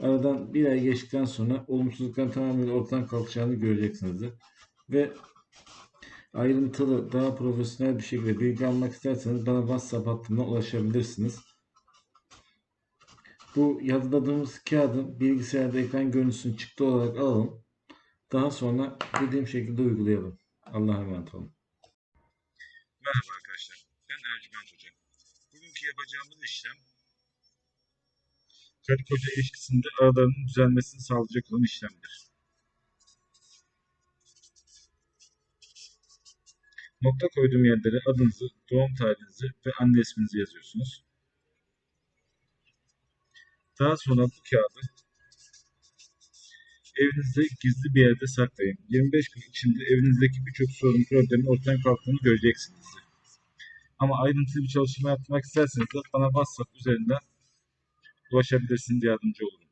Aradan bir ay geçtikten sonra olumsuzlukların tamamıyla ortadan kalkacağını göreceksinizdir. Ve ayrıntılı, daha profesyonel bir şekilde bilgi almak isterseniz bana WhatsApp hattımdan ulaşabilirsiniz. Bu yazıladığımız kağıdın bilgisayarda ekran görüntüsünü çıktı olarak alalım. Daha sonra dediğim şekilde uygulayalım. Allah'a emanet olun. Merhaba arkadaşlar. Ben Ercüment Hoca. Bugünkü yapacağımız işlem karı koca ilişkisinde aralarının düzelmesini sağlayacak olan işlemdir. Nokta koyduğum yerlere adınızı, doğum tarihinizi ve anne isminizi yazıyorsunuz. Daha sonra bu kağıdı evinizde gizli bir yerde saklayın. 25 gün içinde evinizdeki birçok sorun problemin ortadan kalktığını göreceksiniz. Ama ayrıntılı bir çalışma yapmak isterseniz de bana WhatsApp üzerinden ulaşabilirsiniz, yardımcı olurum.